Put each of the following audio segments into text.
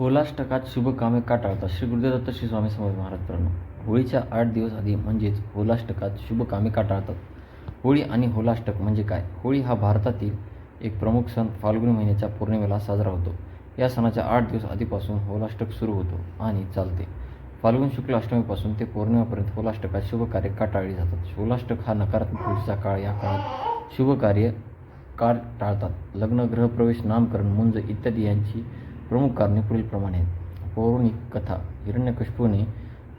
होलाष्टकात शुभ कामे का टाळतात श्री गुरुदेवदत्त श्री स्वामी समर्थ महाराजांनो होळीच्या आठ दिवस आधी म्हणजेच होलाष्टकात शुभ कामे का टाळतात होळी आणि होलाष्टक म्हणजे काय? होळी हा भारतातील एक प्रमुख सण. फाल्गुन महिन्याच्या पौर्णिमेला साजरा होतो. या सणाच्या आठ दिवस आधीपासून होलाष्टक सुरू होतो आणि चालते. फाल्गुन शुक्ल अष्टमीपासून ते पौर्णिमेपर्यंत होलाष्टकात शुभ कार्य का टाळली जातात होलाष्टक हा नकारात्मक ऊर्जेचा काळ. या काळात शुभ कार्य का टाळतात लग्न गृहप्रवेश नामकरण मुंज इत्यादी यांची प्रमुख कारणे पुढीलप्रमाणे आहेत पौराणिक कथा हिरण्यकश्यपूने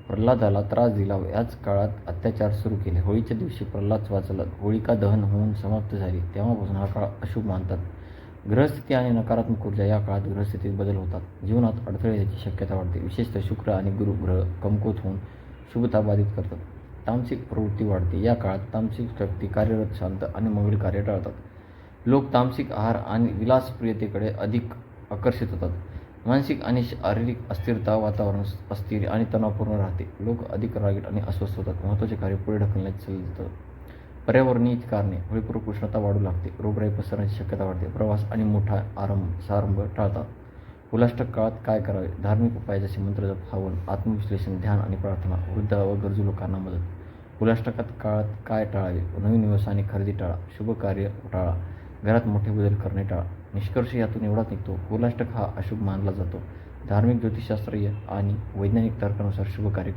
प्रल्हादाला त्रास दिला व याच काळात अत्याचार सुरू केले. होळीच्या दिवशी प्रल्हाद वाचला होळिका दहन होऊन समाप्त झाली. तेव्हापासून हा काळ अशुभ मानतात. ग्रहस्थिती आणि नकारात्मक ऊर्जा या काळात ग्रहस्थितीत बदल होतात. जीवनात अडथळे याची शक्यता वाढते. विशेषतः शुक्र आणि गुरु ग्रह कमकुवत होऊन शुभता बाधित करतात. तामसिक प्रवृत्ती वाढते. या काळात तामसिक शक्ती कार्यरत शांत आणि मंगल कार्य टाळतात. लोक तामसिक आहार आणि विलासप्रियतेकडे अधिक आकर्षित होतात. मानसिक आणि शारीरिक अस्थिरता वातावरण अस्थिर आणि तणावपूर्ण राहते. लोक अधिक रागीट आणि अस्वस्थ होतात. महत्त्वाचे कार्य पुढे ढकलण्यात चालले देतात पर्यावरणीय कारणे होळीपूर्वक उष्णता वाढू लागते. रोगराई पसरण्याची शक्यता वाढते. प्रवास आणि मोठा आरंभ सारंभ टाळतात. उलाष्टक काळात काय करावे? धार्मिक उपाय जसे मंत्रजप हवन आत्मविश्लेषण ध्यान आणि प्रार्थना वृद्ध व गरजू लोकांना मदत. उलाष्टकात काळात काय टाळावे? नवीन व्यवसाय आणि खरेदी टाळा. शुभ कार्य टाळा. घरात मोठे बदल करणे टाळा. निष्कर्ष यातून एवढाच निघतो कुलाष्टक हा अशुभ मानला जातो. धार्मिक ज्योतिषशास्त्रीय आणि वैज्ञानिक तर्कानुसार शुभ कार्य